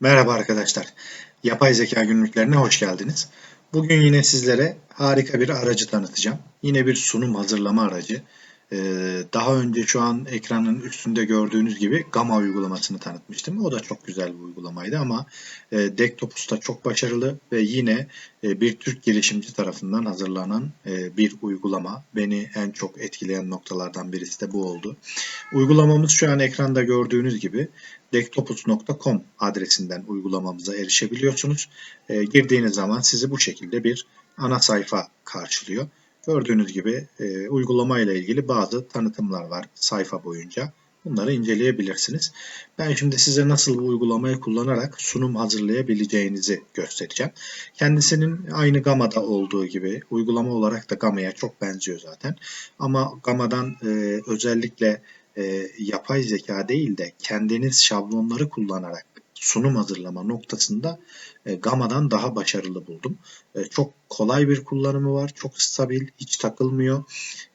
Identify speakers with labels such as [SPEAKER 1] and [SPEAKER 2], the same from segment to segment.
[SPEAKER 1] Merhaba arkadaşlar. Yapay zeka günlüklerine hoş geldiniz. Bugün yine sizlere harika bir aracı tanıtacağım. Yine bir sunum hazırlama aracı. Ee, daha önce şu an ekranın üstünde gördüğünüz gibi Gamma uygulamasını tanıtmıştım. O da çok güzel bir uygulamaydı ama e, Dektopus da çok başarılı ve yine e, bir Türk gelişimci tarafından hazırlanan e, bir uygulama. Beni en çok etkileyen noktalardan birisi de bu oldu. Uygulamamız şu an ekranda gördüğünüz gibi dektopus.com adresinden uygulamamıza erişebiliyorsunuz. Girdiğiniz zaman sizi bu şekilde bir ana sayfa karşılıyor. Gördüğünüz gibi e, uygulama ile ilgili bazı tanıtımlar var sayfa boyunca. Bunları inceleyebilirsiniz. Ben şimdi size nasıl bu uygulamayı kullanarak sunum hazırlayabileceğinizi göstereceğim. Kendisinin aynı Gamma'da olduğu gibi uygulama olarak da Gamma'ya çok benziyor zaten. Ama Gamma'dan e, özellikle e, yapay zeka değil de kendiniz şablonları kullanarak sunum hazırlama noktasında e, Gamma'dan daha başarılı buldum. E, çok kolay bir kullanımı var, çok stabil, hiç takılmıyor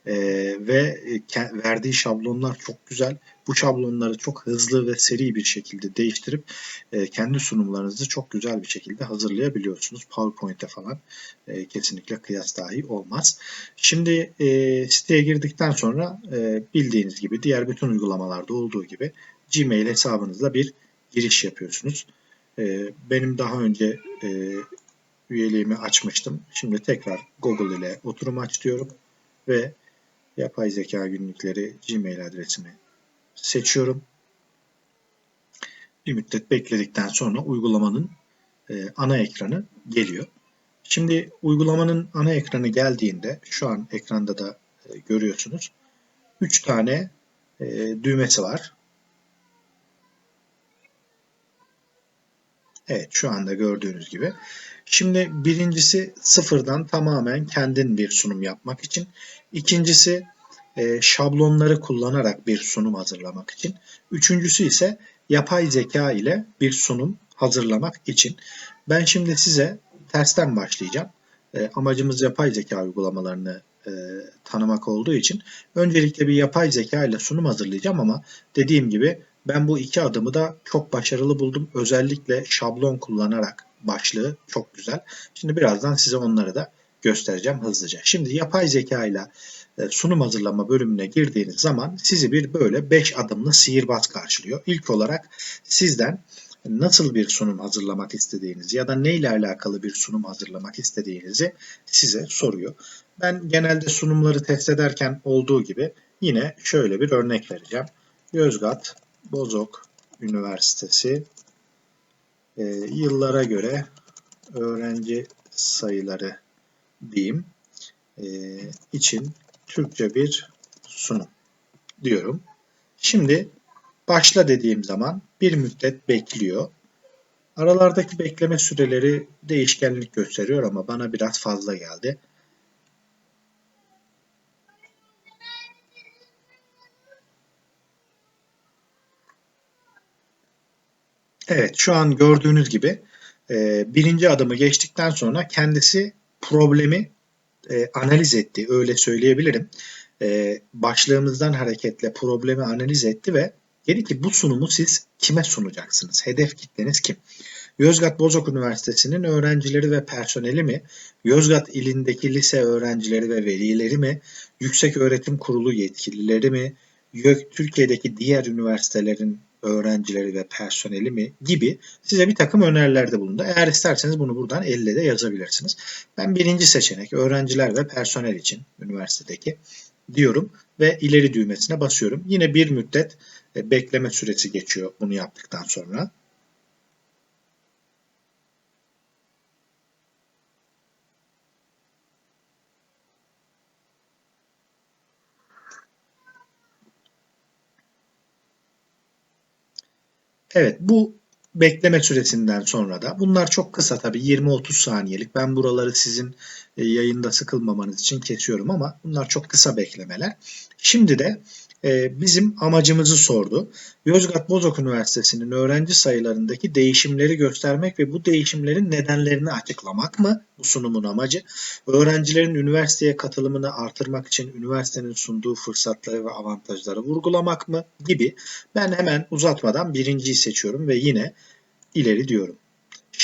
[SPEAKER 1] e, ve e, verdiği şablonlar çok güzel. Bu şablonları çok hızlı ve seri bir şekilde değiştirip e, kendi sunumlarınızı çok güzel bir şekilde hazırlayabiliyorsunuz. PowerPoint'e falan e, kesinlikle kıyas dahi olmaz. Şimdi e, siteye girdikten sonra e, bildiğiniz gibi diğer bütün uygulamalarda olduğu gibi Gmail hesabınızla bir giriş yapıyorsunuz. E, benim daha önce e, üyeliğimi açmıştım. Şimdi tekrar Google ile oturum aç diyorum ve yapay zeka günlükleri Gmail adresimi seçiyorum. Bir müddet bekledikten sonra uygulamanın e, ana ekranı geliyor. Şimdi uygulamanın ana ekranı geldiğinde şu an ekranda da e, görüyorsunuz. 3 tane e, düğmesi var. Evet şu anda gördüğünüz gibi. Şimdi birincisi sıfırdan tamamen kendin bir sunum yapmak için. İkincisi e, şablonları kullanarak bir sunum hazırlamak için. Üçüncüsü ise yapay zeka ile bir sunum hazırlamak için. Ben şimdi size tersten başlayacağım. E, amacımız yapay zeka uygulamalarını e, tanımak olduğu için öncelikle bir yapay zeka ile sunum hazırlayacağım ama dediğim gibi ben bu iki adımı da çok başarılı buldum. Özellikle şablon kullanarak başlığı çok güzel. Şimdi birazdan size onları da göstereceğim hızlıca. Şimdi yapay zeka ile e, sunum hazırlama bölümüne girdiğiniz zaman sizi bir böyle 5 adımlı sihirbaz karşılıyor. İlk olarak sizden nasıl bir sunum hazırlamak istediğinizi ya da neyle alakalı bir sunum hazırlamak istediğinizi size soruyor. Ben genelde sunumları test ederken olduğu gibi yine şöyle bir örnek vereceğim. Yozgat Bozok Üniversitesi e, yıllara göre öğrenci sayıları diyeyim e, için Türkçe bir sunum diyorum. Şimdi başla dediğim zaman bir müddet bekliyor. Aralardaki bekleme süreleri değişkenlik gösteriyor ama bana biraz fazla geldi. Evet şu an gördüğünüz gibi e, birinci adımı geçtikten sonra kendisi problemi e, analiz etti öyle söyleyebilirim. E, başlığımızdan hareketle problemi analiz etti ve dedi ki bu sunumu siz kime sunacaksınız? Hedef kitleniz kim? Yozgat Bozok Üniversitesi'nin öğrencileri ve personeli mi? Yozgat ilindeki lise öğrencileri ve velileri mi? Yüksek Öğretim Kurulu yetkilileri mi? Türkiye'deki diğer üniversitelerin öğrencileri ve personeli mi gibi size bir takım önerilerde bulundu. Eğer isterseniz bunu buradan elle de yazabilirsiniz. Ben birinci seçenek öğrenciler ve personel için üniversitedeki diyorum ve ileri düğmesine basıyorum. Yine bir müddet e, bekleme süresi geçiyor bunu yaptıktan sonra. Evet bu bekleme süresinden sonra da bunlar çok kısa tabi 20-30 saniyelik. Ben buraları sizin e, yayında sıkılmamanız için kesiyorum ama bunlar çok kısa beklemeler. Şimdi de e, bizim amacımızı sordu. Yozgat Bozok Üniversitesi'nin öğrenci sayılarındaki değişimleri göstermek ve bu değişimlerin nedenlerini açıklamak mı bu sunumun amacı? Öğrencilerin üniversiteye katılımını artırmak için üniversitenin sunduğu fırsatları ve avantajları vurgulamak mı gibi. Ben hemen uzatmadan birinciyi seçiyorum ve yine ileri diyorum.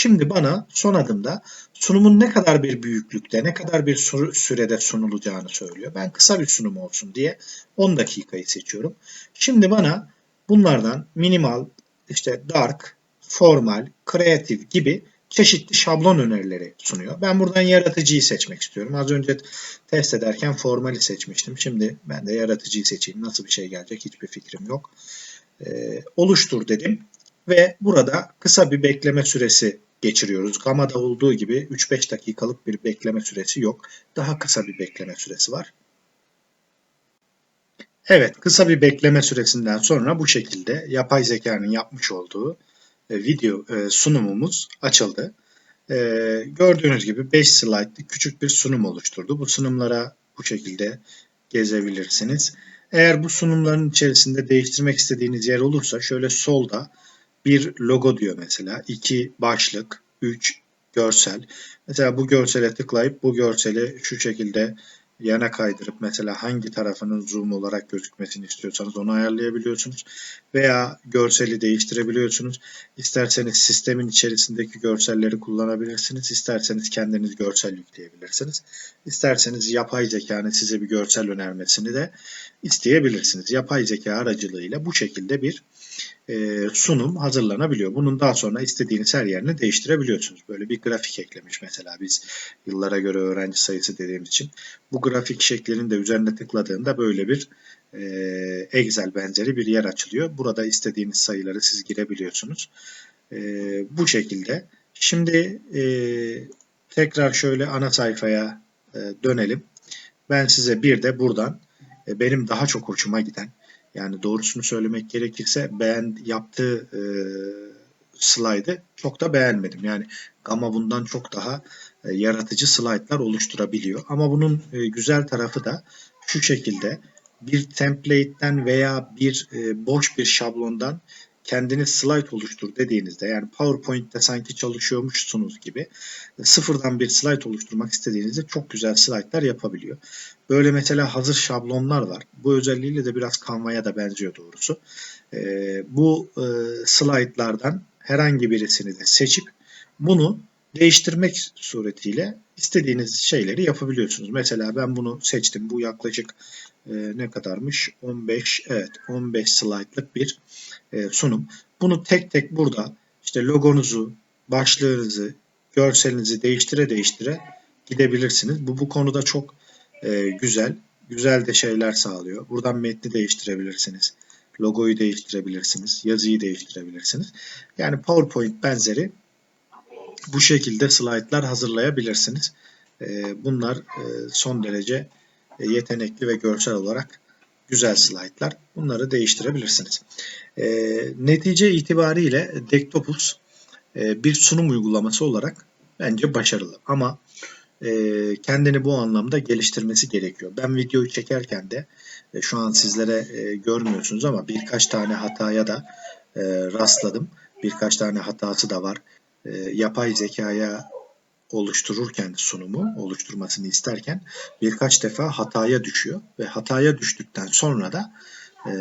[SPEAKER 1] Şimdi bana son adımda sunumun ne kadar bir büyüklükte, ne kadar bir sürede sunulacağını söylüyor. Ben kısa bir sunum olsun diye 10 dakikayı seçiyorum. Şimdi bana bunlardan minimal, işte dark, formal, creative gibi çeşitli şablon önerileri sunuyor. Ben buradan yaratıcıyı seçmek istiyorum. Az önce test ederken formali seçmiştim. Şimdi ben de yaratıcıyı seçeyim. Nasıl bir şey gelecek hiçbir fikrim yok. Ee, oluştur dedim ve burada kısa bir bekleme süresi geçiriyoruz. Gama'da olduğu gibi 3-5 dakikalık bir bekleme süresi yok. Daha kısa bir bekleme süresi var. Evet, kısa bir bekleme süresinden sonra bu şekilde yapay zekanın yapmış olduğu e, video e, sunumumuz açıldı. E, gördüğünüz gibi 5 slaytlık küçük bir sunum oluşturdu. Bu sunumlara bu şekilde gezebilirsiniz. Eğer bu sunumların içerisinde değiştirmek istediğiniz yer olursa şöyle solda bir logo diyor mesela. iki başlık, üç görsel. Mesela bu görsele tıklayıp bu görseli şu şekilde yana kaydırıp mesela hangi tarafının zoom olarak gözükmesini istiyorsanız onu ayarlayabiliyorsunuz. Veya görseli değiştirebiliyorsunuz. İsterseniz sistemin içerisindeki görselleri kullanabilirsiniz. İsterseniz kendiniz görsel yükleyebilirsiniz. İsterseniz yapay zekanın size bir görsel önermesini de isteyebilirsiniz. Yapay zeka aracılığıyla bu şekilde bir sunum hazırlanabiliyor. Bunun daha sonra istediğiniz her yerini değiştirebiliyorsunuz. Böyle bir grafik eklemiş mesela biz yıllara göre öğrenci sayısı dediğimiz için. Bu grafik şeklinin de üzerine tıkladığında böyle bir e, Excel benzeri bir yer açılıyor. Burada istediğiniz sayıları siz girebiliyorsunuz. E, bu şekilde. Şimdi e, tekrar şöyle ana sayfaya e, dönelim. Ben size bir de buradan e, benim daha çok hoşuma giden yani doğrusunu söylemek gerekirse beğen yaptığı e, slaydı çok da beğenmedim. Yani Gamma bundan çok daha e, yaratıcı slaytlar oluşturabiliyor. Ama bunun e, güzel tarafı da şu şekilde bir template'ten veya bir e, boş bir şablondan kendiniz slide oluştur dediğinizde yani PowerPoint'te sanki çalışıyormuşsunuz gibi sıfırdan bir slide oluşturmak istediğinizde çok güzel slaytlar yapabiliyor. Böyle mesela hazır şablonlar var. Bu özelliğiyle de biraz Canva'ya da benziyor doğrusu. Ee, bu e, slaytlardan herhangi birisini de seçip bunu değiştirmek suretiyle istediğiniz şeyleri yapabiliyorsunuz. Mesela ben bunu seçtim. Bu yaklaşık e, ne kadarmış? 15 evet 15 slaytlık bir e, sunum. Bunu tek tek burada işte logonuzu, başlığınızı, görselinizi değiştire değiştire gidebilirsiniz. Bu bu konuda çok e, güzel. Güzel de şeyler sağlıyor. Buradan metni değiştirebilirsiniz. Logoyu değiştirebilirsiniz. Yazıyı değiştirebilirsiniz. Yani PowerPoint benzeri bu şekilde slaytlar hazırlayabilirsiniz. E, bunlar e, son derece e, yetenekli ve görsel olarak güzel slaytlar. Bunları değiştirebilirsiniz. E, netice itibariyle Dektopus e, bir sunum uygulaması olarak bence başarılı. Ama e, kendini bu anlamda geliştirmesi gerekiyor. Ben videoyu çekerken de e, şu an sizlere e, görmüyorsunuz ama birkaç tane hataya da e, rastladım. Birkaç tane hatası da var. E, yapay zekaya oluştururken sunumu oluşturmasını isterken birkaç defa hataya düşüyor ve hataya düştükten sonra da e,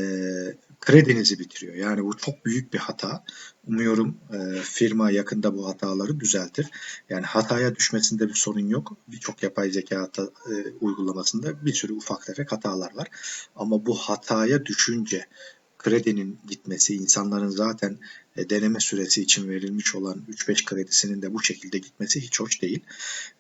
[SPEAKER 1] kredinizi bitiriyor. Yani bu çok büyük bir hata. Umuyorum e, firma yakında bu hataları düzeltir. Yani hataya düşmesinde bir sorun yok. Birçok yapay zeka hata, e, uygulamasında bir sürü ufak tefek hatalar var. Ama bu hataya düşünce kredinin gitmesi, insanların zaten e, deneme süresi için verilmiş olan 3-5 kredisinin de bu şekilde gitmesi hiç hoş değil.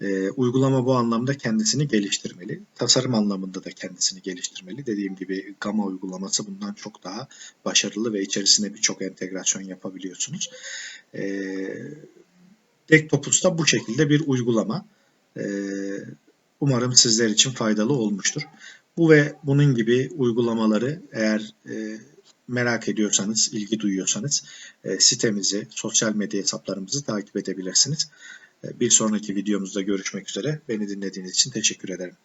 [SPEAKER 1] E, uygulama bu anlamda kendisini geliştirmeli. Tasarım anlamında da kendisini geliştirmeli. Dediğim gibi Gamma uygulaması bundan çok daha başarılı ve içerisine birçok entegrasyon yapabiliyorsunuz. E, Dektopus da bu şekilde bir uygulama. E, umarım sizler için faydalı olmuştur. Bu ve bunun gibi uygulamaları eğer e, merak ediyorsanız, ilgi duyuyorsanız e, sitemizi, sosyal medya hesaplarımızı takip edebilirsiniz. E, bir sonraki videomuzda görüşmek üzere. Beni dinlediğiniz için teşekkür ederim.